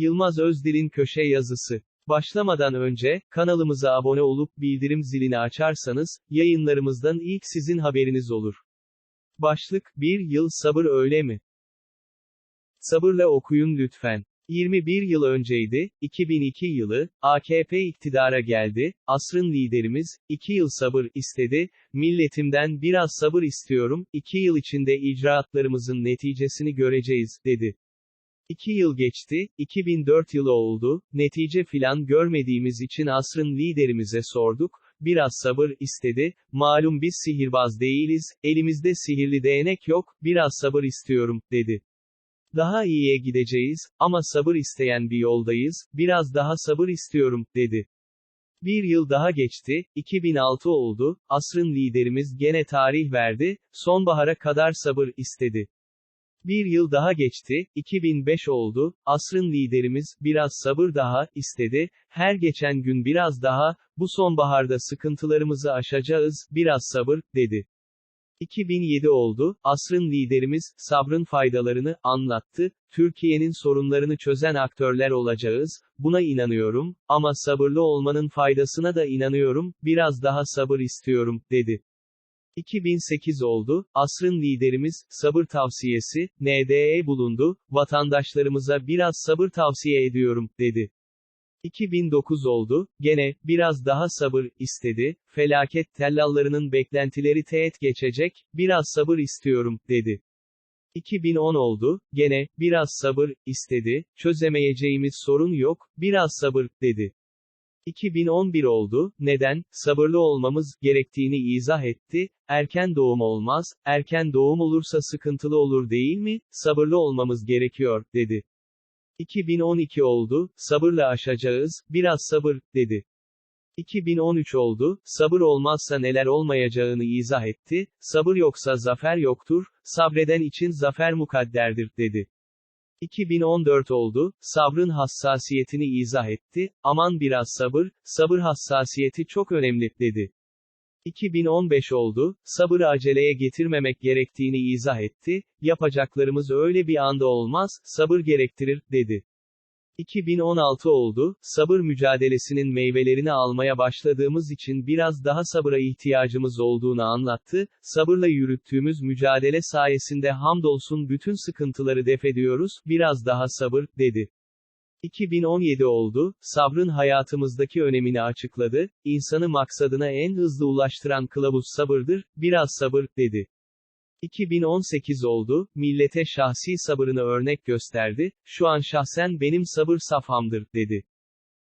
Yılmaz Özdil'in köşe yazısı. Başlamadan önce, kanalımıza abone olup bildirim zilini açarsanız, yayınlarımızdan ilk sizin haberiniz olur. Başlık, bir yıl sabır öyle mi? Sabırla okuyun lütfen. 21 yıl önceydi, 2002 yılı, AKP iktidara geldi, asrın liderimiz, 2 yıl sabır istedi, milletimden biraz sabır istiyorum, 2 yıl içinde icraatlarımızın neticesini göreceğiz, dedi. 2 yıl geçti, 2004 yılı oldu, netice filan görmediğimiz için asrın liderimize sorduk, biraz sabır istedi, malum biz sihirbaz değiliz, elimizde sihirli değnek yok, biraz sabır istiyorum, dedi. Daha iyiye gideceğiz, ama sabır isteyen bir yoldayız, biraz daha sabır istiyorum, dedi. Bir yıl daha geçti, 2006 oldu, asrın liderimiz gene tarih verdi, sonbahara kadar sabır istedi. Bir yıl daha geçti, 2005 oldu, asrın liderimiz, biraz sabır daha, istedi, her geçen gün biraz daha, bu sonbaharda sıkıntılarımızı aşacağız, biraz sabır, dedi. 2007 oldu, asrın liderimiz, sabrın faydalarını, anlattı, Türkiye'nin sorunlarını çözen aktörler olacağız, buna inanıyorum, ama sabırlı olmanın faydasına da inanıyorum, biraz daha sabır istiyorum, dedi. 2008 oldu, asrın liderimiz, sabır tavsiyesi, NDE bulundu, vatandaşlarımıza biraz sabır tavsiye ediyorum, dedi. 2009 oldu, gene, biraz daha sabır, istedi, felaket tellallarının beklentileri teğet geçecek, biraz sabır istiyorum, dedi. 2010 oldu, gene, biraz sabır, istedi, çözemeyeceğimiz sorun yok, biraz sabır, dedi. 2011 oldu, neden, sabırlı olmamız gerektiğini izah etti, erken doğum olmaz, erken doğum olursa sıkıntılı olur değil mi, sabırlı olmamız gerekiyor, dedi. 2012 oldu, sabırla aşacağız, biraz sabır, dedi. 2013 oldu, sabır olmazsa neler olmayacağını izah etti, sabır yoksa zafer yoktur, sabreden için zafer mukadderdir, dedi. 2014 oldu, sabrın hassasiyetini izah etti, aman biraz sabır, sabır hassasiyeti çok önemli, dedi. 2015 oldu, sabırı aceleye getirmemek gerektiğini izah etti, yapacaklarımız öyle bir anda olmaz, sabır gerektirir, dedi. 2016 oldu, sabır mücadelesinin meyvelerini almaya başladığımız için biraz daha sabıra ihtiyacımız olduğunu anlattı, sabırla yürüttüğümüz mücadele sayesinde hamdolsun bütün sıkıntıları def ediyoruz, biraz daha sabır, dedi. 2017 oldu, sabrın hayatımızdaki önemini açıkladı, insanı maksadına en hızlı ulaştıran kılavuz sabırdır, biraz sabır, dedi. 2018 oldu, millete şahsi sabırını örnek gösterdi, şu an şahsen benim sabır safhamdır, dedi.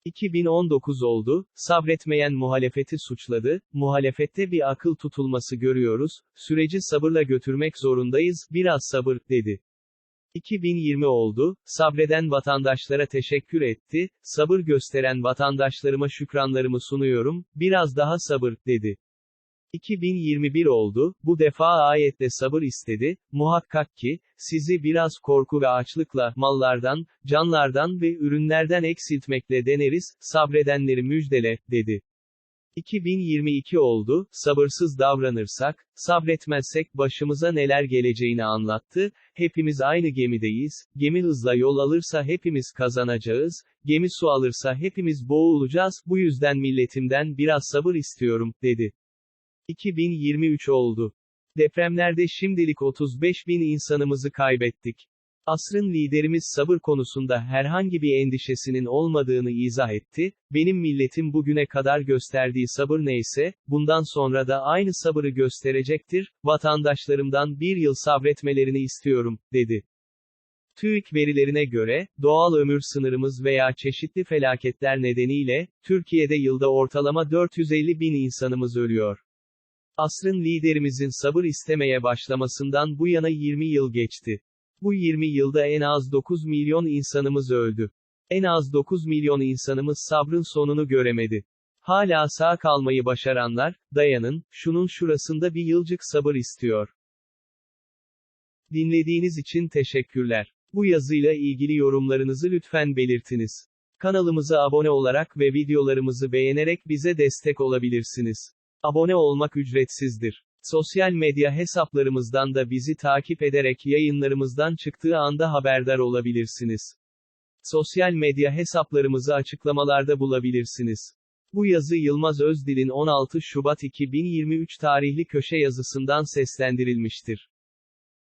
2019 oldu, sabretmeyen muhalefeti suçladı, muhalefette bir akıl tutulması görüyoruz, süreci sabırla götürmek zorundayız, biraz sabır, dedi. 2020 oldu, sabreden vatandaşlara teşekkür etti, sabır gösteren vatandaşlarıma şükranlarımı sunuyorum, biraz daha sabır, dedi. 2021 oldu, bu defa ayette sabır istedi, muhakkak ki, sizi biraz korku ve açlıkla, mallardan, canlardan ve ürünlerden eksiltmekle deneriz, sabredenleri müjdele, dedi. 2022 oldu, sabırsız davranırsak, sabretmezsek başımıza neler geleceğini anlattı, hepimiz aynı gemideyiz, gemi hızla yol alırsa hepimiz kazanacağız, gemi su alırsa hepimiz boğulacağız, bu yüzden milletimden biraz sabır istiyorum, dedi. 2023 oldu. Depremlerde şimdilik 35 bin insanımızı kaybettik. Asrın liderimiz sabır konusunda herhangi bir endişesinin olmadığını izah etti, benim milletim bugüne kadar gösterdiği sabır neyse, bundan sonra da aynı sabırı gösterecektir, vatandaşlarımdan bir yıl sabretmelerini istiyorum, dedi. TÜİK verilerine göre, doğal ömür sınırımız veya çeşitli felaketler nedeniyle, Türkiye'de yılda ortalama 450 bin insanımız ölüyor. Asrın liderimizin sabır istemeye başlamasından bu yana 20 yıl geçti. Bu 20 yılda en az 9 milyon insanımız öldü. En az 9 milyon insanımız sabrın sonunu göremedi. Hala sağ kalmayı başaranlar, dayanın, şunun şurasında bir yılcık sabır istiyor. Dinlediğiniz için teşekkürler. Bu yazıyla ilgili yorumlarınızı lütfen belirtiniz. Kanalımıza abone olarak ve videolarımızı beğenerek bize destek olabilirsiniz. Abone olmak ücretsizdir. Sosyal medya hesaplarımızdan da bizi takip ederek yayınlarımızdan çıktığı anda haberdar olabilirsiniz. Sosyal medya hesaplarımızı açıklamalarda bulabilirsiniz. Bu yazı Yılmaz Özdil'in 16 Şubat 2023 tarihli köşe yazısından seslendirilmiştir.